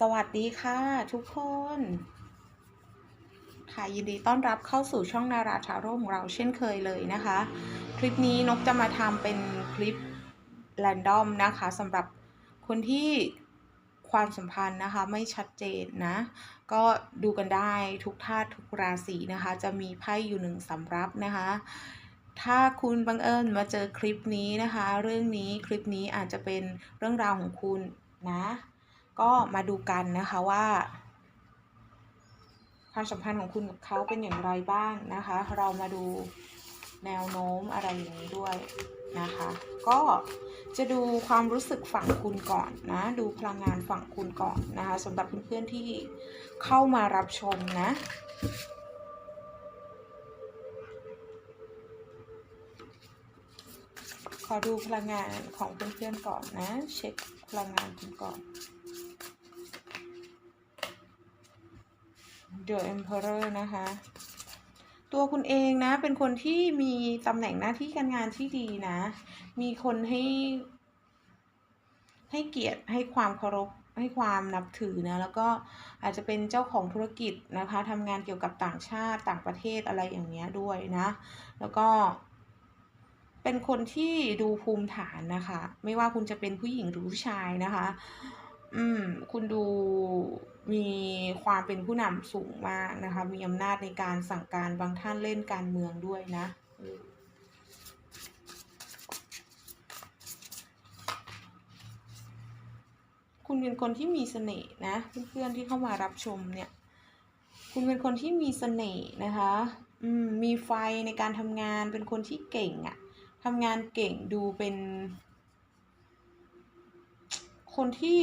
สวัสดีค่ะ ทุกคน ค่ะยินดีต้อนรับเข้าสู่ช่องนาราชาโร่ของเราเช่นเคยเลยนะคะ คลิปนี้นกจะมาทำเป็นคลิปแรนดอมนะคะสำหรับคนที่ความสัมพันธ์นะคะไม่ชัดเจนนะ ก็ดูกันได้ทุกธาตุทุกราศีนะคะ จะมีไพ่อยู่หนึ่งสำรับนะคะถ้าคุณบังเอิญมาเจอคลิปนี้นะคะ เรื่องนี้คลิปนี้อาจจะเป็นเรื่องราวของคุณนะ ก็มาดูกันนะคะว่าความสัมพันธ์ของคุณกับเขาเป็นอย่างไรบ้างนะคะ เรามาดูแนวโน้มอะไรอย่างนี้ด้วยนะคะ ก็จะดูความรู้สึกฝั่งคุณก่อนนะ ดูพลังงานฝั่งคุณก่อนนะคะสำหรับเพื่อนๆที่เข้ามารับชมนะขอดูพลังงานของเพื่อนๆก่อนนะ เช็คพลังงานคุณก่อน The Emperor นะคะ ตัวคุณเองนะ เป็นคนที่มีตำแหน่งหน้าที่การงานที่ดีนะ มีคนให้ ให้เกียรติให้ความเคารพให้ความนับถือนะ แล้วก็อาจจะเป็นเจ้าของธุรกิจนะคะทำงานเกี่ยวกับต่างชาติต่างประเทศอะไรอย่างเงี้ยด้วยนะ แล้วก็ เป็นคนที่ดูภูมิฐานนะคะ ไม่ว่าคุณจะเป็นผู้หญิงหรือผู้ชายนะคะ อืม คุณดูมีความเป็นผู้นำสูงมากนะคะ มีอำนาจในการสั่งการบางท่านเล่นการเมืองด้วยนะคุณเป็นคนที่มีเสน่ห์นะ เพื่อนๆที่เข้ามารับชมเนี่ย คุณเป็นคนที่มีเสน่ห์นะคะอืมมีไฟในการทำงานเป็นคนที่เก่งอะ่ะทำงานเก่งดูเป็น คนที่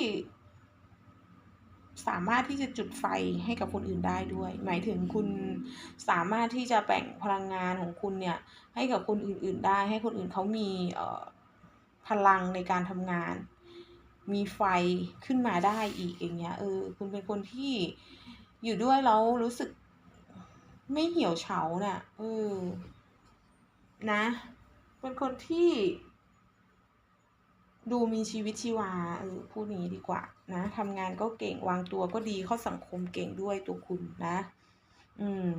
สามารถที่จะจุดไฟให้กับคนอื่นได้ด้วย หมายถึงคุณสามารถที่จะแบ่งพลังงานของคุณเนี่ยให้กับคนอื่นๆได้ ให้คนอื่นเขามีพลังในการทำงาน มีไฟขึ้นมาได้อีกอย่างเงี้ยเออคุณเป็นคนที่อยู่ด้วยแล้วรู้สึกไม่เหี่ยวเฉาเน่ะเออนะ เป็นคนที่ ดูมีชีวิตชีวาเออพูดนี้ดีกว่านะทำงานก็เก่งวางตัวก็ดีเข้าสังคมเก่งด้วยตัวคุณนะ อืม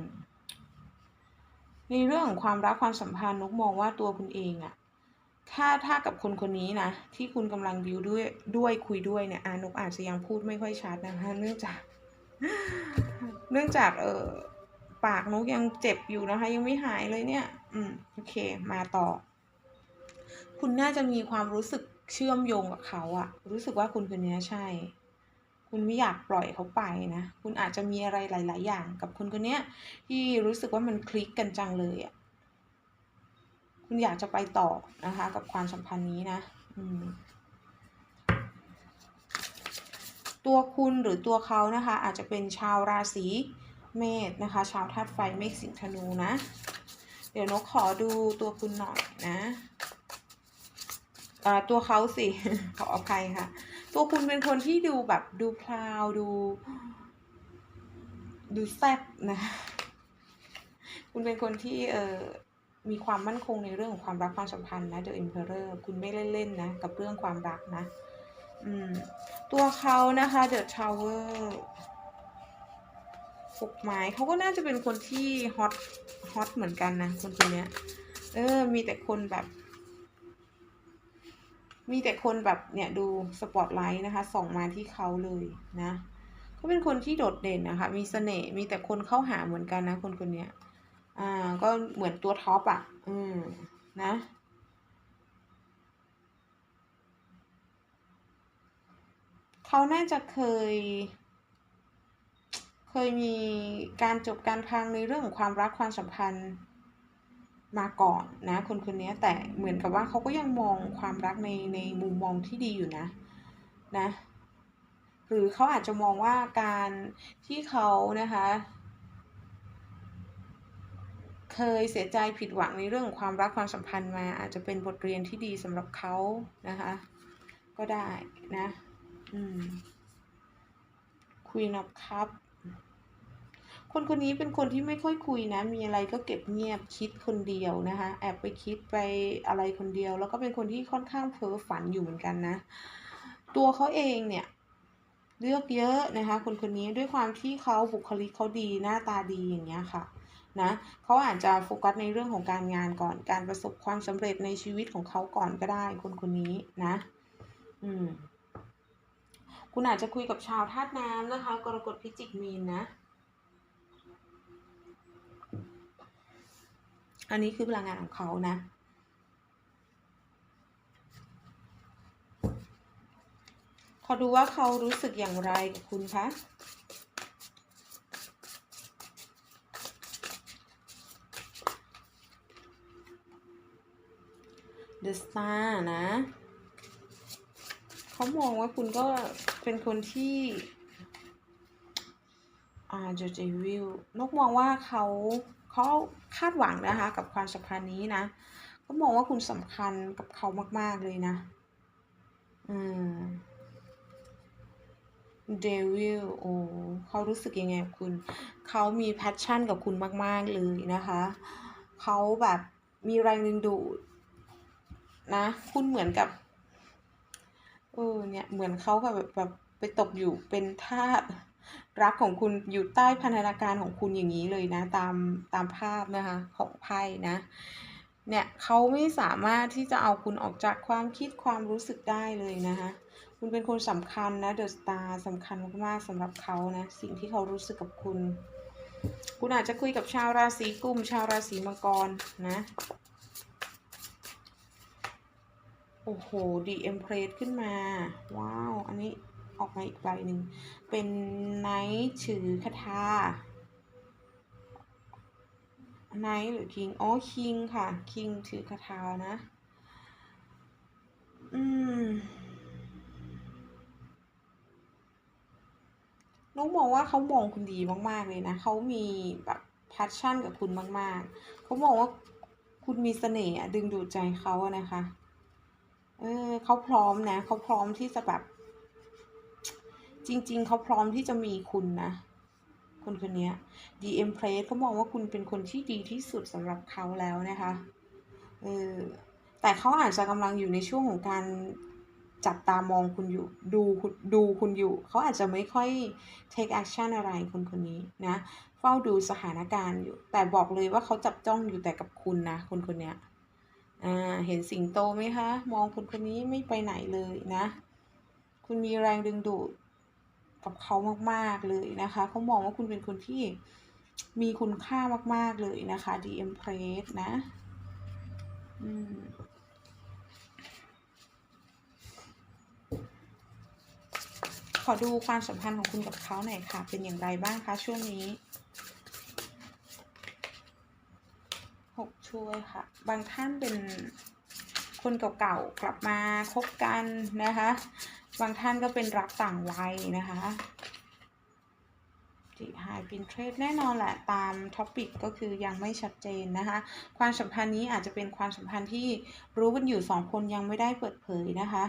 ในเรื่องของความรักความสัมพันธ์นกมองว่าตัวคุณเองอะถ้าถ้ากับคนคนนี้นะ ที่คุณกำลังดิวด้วยด้วยคุยด้วยเนี่ยอานกอาจจะยังพูดไม่ค่อยชัดนะคะเนื่องจาก เนื่องจากเออปากนกยังเจ็บอยู่นะคะ ยังไม่หายเลยเนี่ย อืมโอเค มาต่อ คุณน่าจะมีความรู้สึก เชื่อมโยงกับเขาอะรู้สึกว่าคุณคนนี้ใช่ คุณไม่อยากปล่อยเขาไปนะ คุณอาจจะมีอะไรหลาย ๆ อย่าง กับคนคนนี้ที่รู้สึกว่ามันคลิกกันจังเลยอะคุณอยากจะไปต่อนะคะ กับความสัมพันธ์นี้นะอืมตัวคุณหรือตัวเขานะคะ อาจจะเป็นชาวราศีเมษนะคะ ชาวธาตุไฟเมษสิงธนูนะ เดี๋ยวนกขอดูตัวคุณหน่อยนะ ตัวเขาสิขออภัยค่ะ ตัวคุณเป็นคนที่ดูแบบดูพลาวดู ดูแซ่บนะ คุณเป็นคนที่เอ่อมีความมั่นคงในเรื่องของความรักความสัมพันธ์นะ The Emperor คุณไม่เล่นๆนะ กับเรื่องความรักนะ อืม ตัวเขานะคะ The Tower หกไม้เขาก็น่าจะเป็นคนที่ฮอตฮอตเหมือนกันนะ คนคนเนี้ยเออ มีแต่คนแบบ มีแต่คนแบบเนี่ยดูสปอตไลท์นะคะ ส่องมาที่เขาเลยนะเขาเป็นคนที่โดดเด่นนะคะ มีเสน่ห์มีแต่คนเข้าหาเหมือนกันนะคนคนนี้อ่าก็เหมือนตัวท็อปอะ อืมนะเขาน่าจะเคย เคยมีการจบการพังในเรื่องของความรักความสัมพันธ์ มาก่อนนะ คนคนนี้แต่เหมือนกับว่าเขาก็ยังมองความรักในในมุมมองที่ดีอยู่นะนะหรือเขาอาจจะมองว่าการที่เขานะคะ เคยเสียใจผิดหวังในเรื่องของความรักความสัมพันธ์มา อาจจะเป็นบทเรียนที่ดีสำหรับเขานะคะ ก็ได้นะ อืม Queen of Cup คนคนนี้เป็นคนที่ไม่ค่อยคุยนะ มีอะไรก็เก็บเงียบคิดคนเดียวนะคะ แอบไปคิดไปอะไรคนเดียว แล้วก็เป็นคนที่ค่อนข้างเพ้อฝันอยู่เหมือนกันนะ ตัวเขาเองเนี่ยเลือกเยอะนะคะ คนคนนี้ด้วยความที่เขาบุคลิกเขาดีหน้าตาดีอย่างเงี้ยค่ะนะเขาอาจจะโฟกัสในเรื่องของการงานก่อน การประสบความสำเร็จในชีวิตของเขาก่อนก็ได้ คนคนนี้นะ อืม คุณอาจจะคุยกับชาวธาตุน้ำนะคะ กรกฎพิจิกมีนนะ อันนี้คือพลังงานของเขานะ ขอดูว่าเขารู้สึกอย่างไรกับคุณคะ The Star นะ เขามองว่าคุณก็เป็นคนที่อ่าจอเจวิลนกมองว่าเขา เขาคาดหวังนะคะ กับความสัมพันธ์นี้นะเขามองว่าคุณสำคัญกับเขามาก ๆ เลยนะ อืมเดวิลโอ้เขารู้สึกยังไงกับคุณ เขามีแพชชั่นกับคุณมาก ๆ เลยนะคะ เขาแบบมีแรงดึงดูดนะ คุณเหมือนกับเออเนี่ย เหมือนเขาแบบแบบไปตกอยู่เป็นทาส รักของคุณอยู่ใต้พันธนาการของคุณอย่างนี้เลยนะ ตามตามภาพนะคะของไพ่นะเนี่ยเขาไม่สามารถที่จะเอาคุณออกจากความคิดความรู้สึกได้เลยนะคะคุณเป็นคนสำคัญนะเดอะสตาร์สำคัญมากๆสำหรับเขานะสิ่งที่เขารู้สึกกับคุณ คุณอาจจะคุยกับชาวราศีกุมชาวราศีมังกรนะโอ้โหดีเอ็มเพรสขึ้นมา ว้าว อันนี้ออกมาอีกใบหนึ่ง เป็นไนท์ถือคาถาไนท์หรือคิงอ๋อคิงค่ะ คิงถือคาถานะ อืมน้องมองว่าเขามองคุณดีมาก ๆ เลยนะ เขามีแบบแพชชั่นกับคุณมาก ๆ เขามองว่าคุณมีเสน่ห์ดึงดูดใจเขาอะนะคะ เออเขาพร้อมนะ เขาพร้อมที่จะแบบ จริง ๆ เขาพร้อมที่จะมีคุณนะ คนคนนี้ The Empress เขามองว่าคุณเป็นคนที่ดีที่สุดสำหรับเขาแล้วนะคะ เออ แต่เขาอาจจะกำลังอยู่ในช่วงของการจับตามองคุณอยู่ ดูดูคุณอยู่ เขาอาจจะไม่ค่อย take action อะไรคนคนนี้นะ เฝ้าดูสถานการณ์อยู่ แต่บอกเลยว่าเขาจับจ้องอยู่แต่กับคุณนะ คนคนนี้อ่า เห็นสิงโตไหมคะ มองคนคนนี้ไม่ไปไหนเลยนะ คุณมีแรงดึงดูด กับเขามากๆเลยนะคะ เขามองว่าคุณเป็นคนที่มีคุณค่ามาก ๆ เลยนะคะ The Empress นะอขอดูความสัมพันธ์ของคุณกับเขาหน่อยค่ะ เป็นอย่างไรบ้างคะช่วงนี้หกช่วยค่ะ บางท่านเป็นคนเก่าๆกลับมาคบกันนะคะ บางท่านก็เป็นรักต่างวัยนะคะจิหายปินเทรดแน่นอนแหละตามท็อปิกก็คือยังไม่ชัดเจนนะคะ ความสัมพันธ์นี้อาจจะเป็นความสัมพันธ์ที่รู้กันอยู่สองคนยังไม่ได้เปิดเผยนะคะ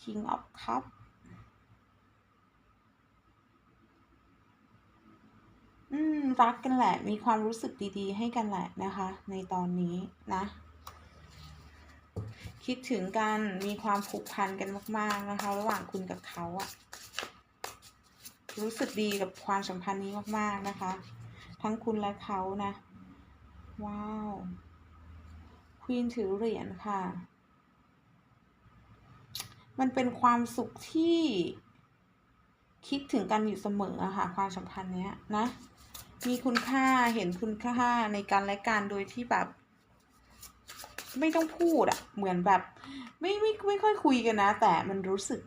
King of Cup อืม รักกันแหละ มีความรู้สึกดีๆ ให้กันแหละนะคะ ในตอนนี้นะ คิดถึงกันมีความผูกพันกันมาก ๆ นะคะ ระหว่างคุณกับเขาอะรู้สึกดีกับความสัมพันธ์นี้มาก ๆ นะคะ ทั้งคุณและเขานะ ว้าวควีนถือเหรียญค่ะ มันเป็นความสุขที่คิดถึงกันอยู่เสมออะค่ะ ความสัมพันธ์เนี้ยนะ มีคุณค่าเห็นคุณค่าในการและการโดยที่แบบ ไม่ต้องพูดอะเหมือนแบบ ไม่ไม่ไม่ค่อยคุยกันนะ แต่มันรู้สึก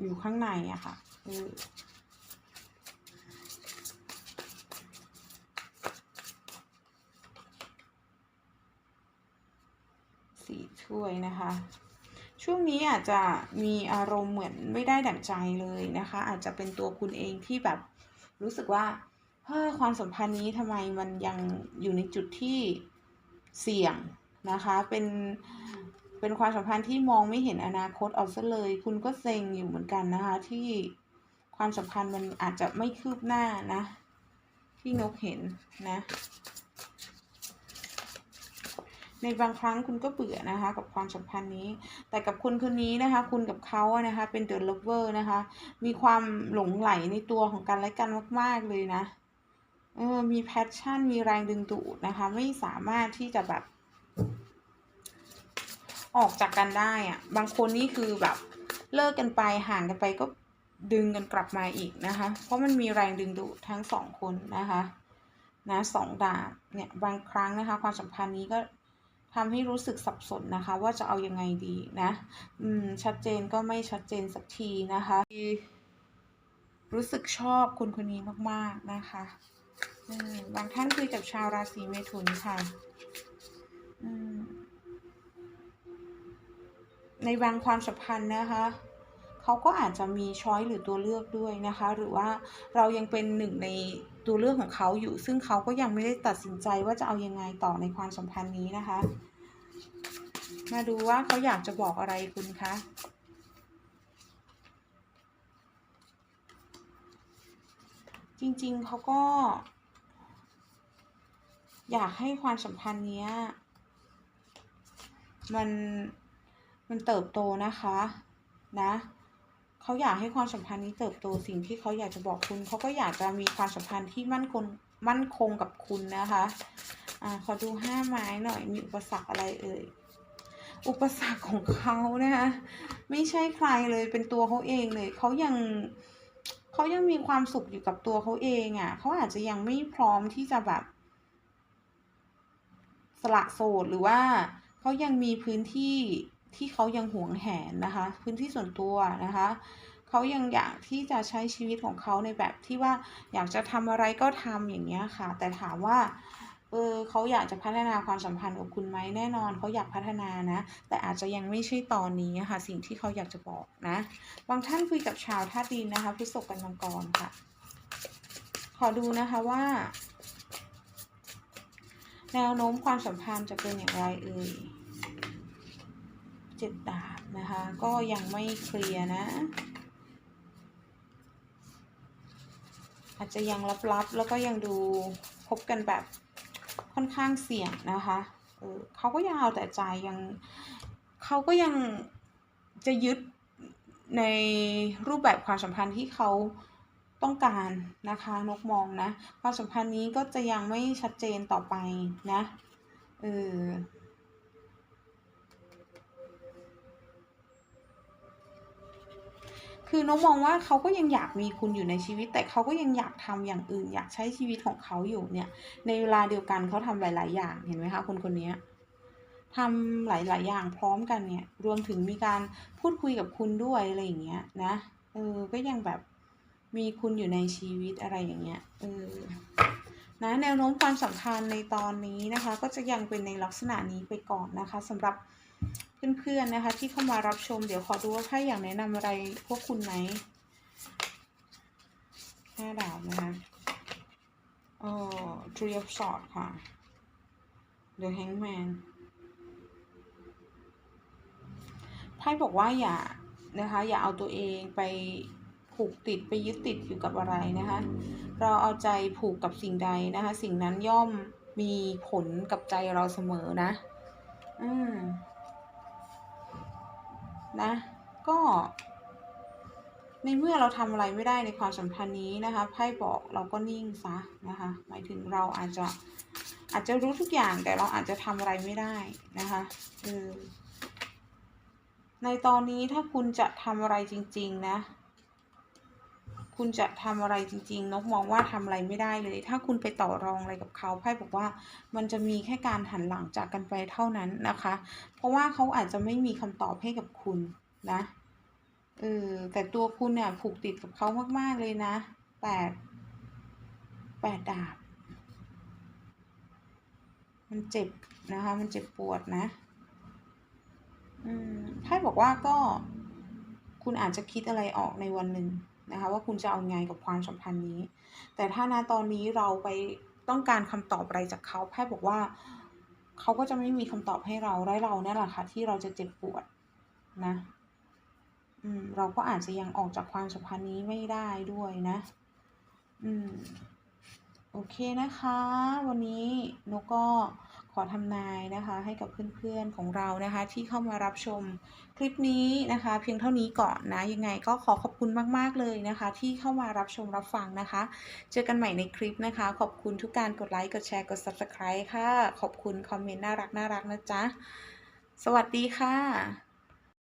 อยู่ข้างในอะค่ะเออสีช่วยนะคะ ช่วงนี้อาจจะมีอารมณ์เหมือนไม่ได้ดั่งใจเลยนะคะ อาจจะเป็นตัวคุณเองที่แบบรู้สึกว่าเฮ้ยความสัมพันธ์นี้ทำไมมันยังอยู่ในจุดที่เสี่ยง นะคะ เป็นเป็นความสัมพันธ์ที่มองไม่เห็นอนาคตเอาซะเลย คุณก็เซ็งอยู่เหมือนกันนะคะ ที่ความสัมพันธ์มันอาจจะไม่คืบหน้านะ ที่นกเห็นนะ ในบางครั้งคุณก็เบื่อนะคะ กับความสัมพันธ์นี้ แต่กับคนคนนี้นะคะ คุณกับเขาอะนะคะ เป็น the lover นะคะ มีความหลงไหลในตัวของกันและกันมาก ๆ เลยนะเออมี passion มีแรงดึงดูดนะคะ ไม่สามารถที่จะแบบ ออกจากกันได้อะบางคนนี่คือแบบเลิกกันไปห่างกันไปก็ดึงกันกลับมาอีกนะคะ เพราะมันมีแรงดึงดูดทั้งสองคนนะคะนะสองดาบเนี่ยบางครั้งนะคะ ความสัมพันธ์นี้ก็ทำให้รู้สึกสับสนนะคะ ว่าจะเอายังไงดีนะ อืม ชัดเจนก็ไม่ชัดเจนสักทีนะคะ รู้สึกชอบคนคนนี้มาก ๆ นะคะอืมบางท่านคุยกับชาวราศีเมถุนค่ะ อืม ในบางความสัมพันธ์นะคะเขาก็อาจจะมีช้อยหรือตัวเลือกด้วยนะคะ หรือว่าเรายังเป็นหนึ่งในตัวเลือกของเขาอยู่ ซึ่งเขาก็ยังไม่ได้ตัดสินใจว่าจะเอายังไงต่อในความสัมพันธ์นี้นะคะ มาดูว่าเขาอยากจะบอกอะไรคุณคะจริงๆเขาก็ อยากให้ความสัมพันธ์นี้มัน มันเติบโตนะคะนะเขาอยากให้ความสัมพันธ์นี้เติบโตสิ่งที่เขาอยากจะบอกคุณเขาก็อยากจะมีความสัมพันธ์ที่มั่นคงมั่นคงกับคุณนะคะอ่าขอดูห้าไม้หน่อยมีอุปสรรคอะไรเอ่ยอุปสรรคของเขานะคะไม่ใช่ใครเลยเป็นตัวเขาเองเลยเขายังเขายังมีความสุขอยู่กับตัวเขาเองอะ่ะเขาอาจจะยังไม่พร้อมที่จะแบบสละโสดหรือว่าเขายังมีพื้นที่ ที่เขายังหวงแหนนะคะ พื้นที่ส่วนตัวนะคะเขายังอยากที่จะใช้ชีวิตของเขาในแบบที่ว่าอยากจะทำอะไรก็ทำอย่างเงี้ยค่ะ แต่ถามว่าเออเขาอยากจะพัฒนาความสัมพันธ์กับคุณไหมแน่นอนเขาอยากพัฒนานะ แต่อาจจะยังไม่ใช่ตอนนี้ค่ะ สิ่งที่เขาอยากจะบอกนะบางท่านคุยกับชาวธาตุดินนะคะพฤษภกันมังกรค่ะ ขอดูนะคะว่า แนวโน้มความสัมพันธ์จะเป็นอย่างไรเอ่ย เจ็ดดาบนะคะ ก็ยังไม่เคลียร์นะ อาจจะยังลับๆ แล้วก็ยังดูพบกันแบบค่อนข้างเสี่ยงนะคะเออเขาก็ยังเอาแต่ใจยังเขาก็ยังจะยึดในรูปแบบความสัมพันธ์ที่เขาต้องการนะคะนกมองนะ ความสัมพันธ์นี้ก็จะยังไม่ชัดเจนต่อไปนะเออ คือนกมองว่าเขาก็ยังอยากมีคุณอยู่ในชีวิต แต่เขาก็ยังอยากทำอย่างอื่น อยากใช้ชีวิตของเขาอยู่เนี่ย ในเวลาเดียวกันเขาทำหลาย ๆ อย่างเห็นไหมคะคนคนนี้ทำหลาย ๆ อย่างพร้อมกันเนี่ย รวมถึงมีการพูดคุยกับคุณด้วยอะไรอย่างเงี้ยนะ เออ ก็ยังแบบมีคุณอยู่ในชีวิตอะไรอย่างเงี้ย เออ นะ แนวโน้มความสัมพันธ์ในตอนนี้นะคะ ก็จะยังเป็นในลักษณะนี้ไปก่อนนะคะสำหรับ เพื่อนๆนะคะ ที่เข้ามารับชมเดี๋ยวขอดูว่าไพ่อยากแนะนำอะไรพวกคุณไหมห้าดาวนะคะเอ่อ three of swords ค่ะ the hangman ไพ่บอกว่าอย่านะคะ อย่าเอาตัวเองไปผูกติดไปยึดติดอยู่กับอะไรนะคะ เราเอาใจผูกกับสิ่งใดนะคะ สิ่งนั้นย่อมมีผลกับใจเราเสมอนะ อืม นะ ก็ในเมื่อเราทำอะไรไม่ได้ในความสัมพันธ์นี้นะคะไพ่บอกเราก็นิ่งซะนะคะ หมายถึงเราอาจจะอาจจะรู้ทุกอย่างแต่เราอาจจะทำอะไรไม่ได้นะคะคือในตอนนี้ถ้าคุณจะทำอะไรจริง ๆ นะ คุณจะทำอะไรจริงๆ นกมองว่าทำอะไรไม่ได้เลย ถ้าคุณไปต่อรองอะไรกับเขาไพ่บอกว่ามันจะมีแค่การหันหลังจากกันไปเท่านั้นนะคะ เพราะว่าเขาอาจจะไม่มีคำตอบให้กับคุณนะเออแต่ตัวคุณเนี่ยผูกติดกับเขามากๆเลยนะแปดแปดดาบ มันเจ็บนะคะ มันเจ็บปวดนะ อืมไพ่บอกว่าก็คุณอาจจะคิดอะไรออกในวันหนึ่ง นะคะว่าคุณจะเอาไงกับความสัมพันธ์นี้ แต่ถ้าณตอนนี้เราไปต้องการคำตอบอะไรจากเขาไพ่บอกว่าเขาก็จะไม่มีคำตอบให้เราได้เราเนี่ยแหละค่ะที่เราจะเจ็บปวดนะอืมเราก็อาจจะยังออกจากความสัมพันธ์นี้ไม่ได้ด้วยนะ อืมโอเคนะคะ วันนี้นกก็ ขอทำนายนะคะให้กับเพื่อนๆของเรานะคะ ที่เข้ามารับชมคลิปนี้นะคะ เพียงเท่านี้ก่อนนะยังไงก็ขอขอบคุณมากๆเลยนะคะ ที่เข้ามารับชมรับฟังนะคะ เจอกันใหม่ในคลิปนะคะ ขอบคุณทุกการกดไลค์กดแชร์กด Subscribe ค่ะ ขอบคุณคอมเมนต์น่ารักน่ารักนะจ๊ะสวัสดีค่ะ